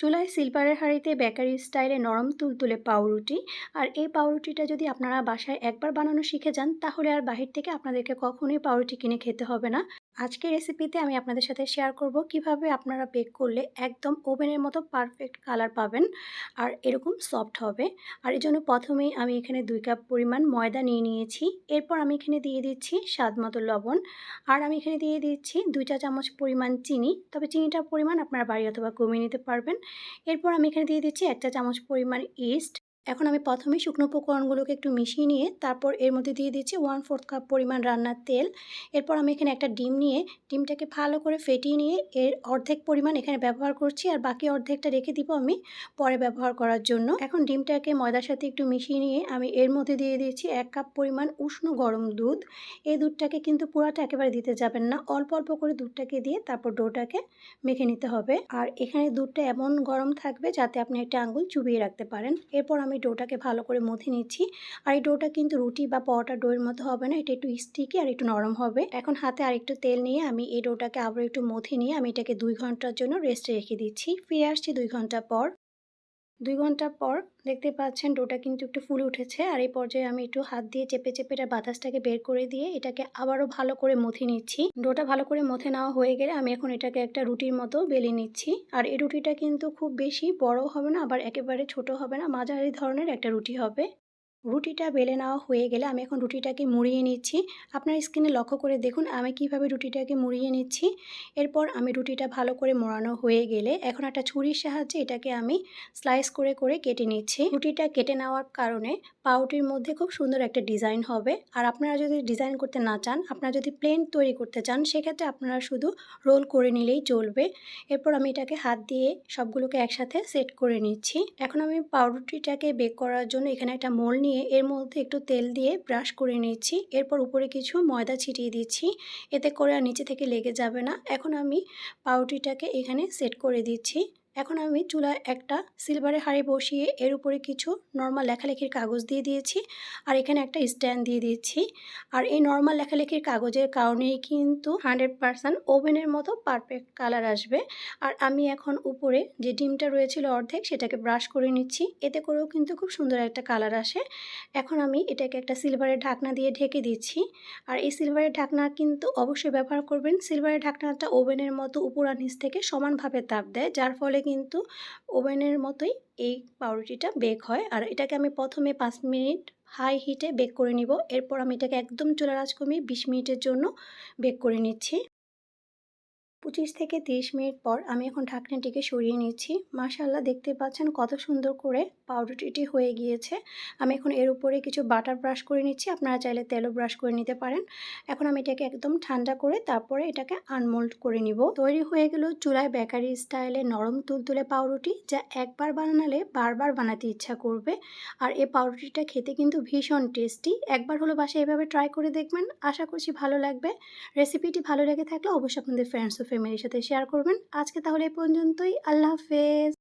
চুলায় সিলভারের হাঁড়িতে বেকারি স্টাইলে নরম তুলতুলে পাউরুটি। আর এই পাউরুটিটা যদি আপনারা বাসায় একবার বানানো শিখে যান, তাহলে আর বাহির থেকে আপনাদেরকে কখনোই পাউরুটি কিনে খেতে হবে না। আজকের রেসিপিতে আমি আপনাদের সাথে শেয়ার করব কীভাবে আপনারা বেক করলে একদম ওভেনের মতো পারফেক্ট কালার পাবেন আর এরকম সফট হবে। আর এই জন্য প্রথমেই আমি এখানে দুই কাপ পরিমাণ ময়দা নিয়ে নিয়েছি। এরপর আমি এখানে দিয়ে দিচ্ছি স্বাদ মতো লবণ। আর আমি এখানে দিয়ে দিচ্ছি দুই চা চামচ পরিমাণ চিনি। তবে চিনিটার পরিমাণ আপনারা বাড়ি অথবা কমিয়ে নিতে পারবেন। এরপর আমি এখানে দিয়ে দিচ্ছি এক চা চামচ পরিমাণ ইস্ট এখন আমি প্রথমে শুকনো উপকরণগুলোকে একটু মিশিয়ে নিয়ে তারপর এর মধ্যে দিয়ে দিচ্ছি ওয়ান ফোর্থ কাপ পরিমাণ রান্নার তেল। এরপর আমি এখানে একটা ডিম নিয়ে, ডিমটাকে ভালো করে ফেটিয়ে নিয়ে এর অর্ধেক পরিমাণ এখানে ব্যবহার করছি আর বাকি অর্ধেকটা রেখে দিব আমি পরে ব্যবহার করার জন্য। এখন ডিমটাকে ময়দার সাথে একটু মিশিয়ে নিয়ে আমি এর মধ্যে দিয়ে দিয়েছি এক কাপ পরিমাণ উষ্ণ গরম দুধ। এই দুধটাকে কিন্তু পুরাটা একেবারে দিতে যাবেন না, অল্প অল্প করে দুধটাকে দিয়ে তারপর ডোটাকে মেখে নিতে হবে। আর এখানে দুধটা এমন গরম থাকবে যাতে আপনি একটা আঙ্গুল চুবিয়ে রাখতে পারেন। এরপর আমি ডোটাকে ভালো করে মথে নিচ্ছি। আর এই ডোটা কিন্তু রুটি বা পরোটা ডোয়ের মতো হবে না, এটা একটু স্টিকি আর একটু নরম হবে। এখন হাতে আর একটু তেল নিয়ে আমি এই ডোটাকে আবার একটু মথে নিয়ে আমি এটাকে দুই ঘণ্টার জন্য রেস্টে রেখে দিচ্ছি। ফিরে আসছি দুই ঘণ্টা পর। দুই ঘণ্টা পর দেখতে পাচ্ছেন ডোটা কিন্তু একটু ফুল উঠেছে আর এই পর্যায়ে আমি একটু হাত দিয়ে চেপে চেপে এটা বাতাসটাকে বের করে দিয়ে এটাকে আবারও ভালো করে মথে নিচ্ছি। ডোটা ভালো করে মথে নেওয়া হয়ে গেলে আমি এখন এটাকে একটা রুটির মতো বেলে নিচ্ছি। আর এই রুটিটা কিন্তু খুব বেশি বড় হবে না, আবার একেবারে ছোট হবে না, মাঝারি ধরনের একটা রুটি হবে। রুটিটা বেলে নেওয়া হয়ে গেলে আমি এখন রুটিটাকে মুড়িয়ে নিচ্ছি। আপনার স্কিনে লক্ষ্য করে দেখুন, আমি কীভাবে রুটিটাকে মুড়িয়ে নিচ্ছি। এরপর আমি রুটিটা ভালো করে মোড়ানো হয়ে গেলে এখন একটা ছুরির সাহায্যে এটাকে আমি স্লাইস করে করে কেটে নিচ্ছি। রুটিটা কেটে নেওয়ার কারণে পাউটির মধ্যে খুব সুন্দর একটা ডিজাইন হবে। আর আপনারা যদি ডিজাইন করতে না চান, আপনারা যদি প্লেন তৈরি করতে চান, সেক্ষেত্রে আপনারা শুধু রোল করে নিলেই চলবে। এরপর আমি এটাকে হাত দিয়ে সবগুলোকে একসাথে সেট করে নিচ্ছি। এখন আমি পাউরুটিটাকে বেক করার জন্য এখানে একটা মোল নিয়ে নিয়ে এর মধ্যে একটু তেল দিয়ে ব্রাশ করে নিচ্ছি এরপর উপরে কিছু ময়দা ছিটিয়ে দিচ্ছি। এতে করে আর নিচে থেকে লেগে যাবে না। এখন আমি পাউটিটাকে এখানে সেট করে দিচ্ছি। এখন আমি চুলায় একটা সিলভারের হাঁড়ি বসিয়ে এর উপরে কিছু নর্মাল লেখালেখির কাগজ দিয়ে দিয়েছি আর এখানে একটা স্ট্যান্ড দিয়ে দিয়েছি আর এই নর্মাল লেখালেখির কাগজের কারণেই কিন্তু হান্ড্রেড পারসেন্ট ওভেনের মতো পারফেক্ট কালার আসবে। আর আমি এখন উপরে যে ডিমটা রয়েছিল অর্ধেক সেটাকে ব্রাশ করে নিচ্ছি। এতে করেও কিন্তু খুব সুন্দর একটা কালার আসে। এখন আমি এটাকে একটা সিলভারের ঢাকনা দিয়ে ঢেকে দিচ্ছি। আর এই সিলভারের ঢাকনা কিন্তু অবশ্যই ব্যবহার করবেন। সিলভারের ঢাকনাটা ওভেনের মতো উপর আর নিচ থেকে সমানভাবে তাপ দেয়, যার ফলে কিন্তু ওভেনের মতোই এই পাউরুটিটা বেক হয়। আর এটাকে আমি প্রথমে পাঁচ মিনিট হাই হিটে বেক করে নিব। এরপর আমি এটাকে একদম চুলার আঁচ কমিয়ে বিশ মিনিটের জন্য বেক করে নিচ্ছি। পঁচিশ থেকে তিরিশ মিনিট পর আমি এখন ঢাকনাটিকে সরিয়ে নিচ্ছি। মাশাল্লাহ দেখতে পাচ্ছেন কত সুন্দর করে পাউরুটিটি হয়ে গিয়েছে। আমি এখন এর উপরে কিছু বাটার ব্রাশ করে নিচ্ছি। আপনারা চাইলে তেলও ব্রাশ করে নিতে পারেন। এখন আমি এটাকে একদম ঠান্ডা করে তারপরে এটাকে আনমোল্ড করে নিব। তৈরি হয়ে গেল চুলায় বেকারি স্টাইলে নরম তুলতুলে পাউরুটি যা একবার বানালে বারবার বানাতে ইচ্ছা করবে। আর এই পাউরুটিটা খেতে কিন্তু ভীষণ টেস্টি একবার হলো বাসায় এভাবে ট্রাই করে দেখবেন। আশা করছি ভালো লাগবে। রেসিপিটি ভালো লেগে থাকলে অবশ্যই আপনাদের ফ্রেন্ডস ও ফ্যামিলির সাথে শেয়ার করবেন। আজকে তাহলে এই পর্যন্তই। আল্লাহ হাফেজ।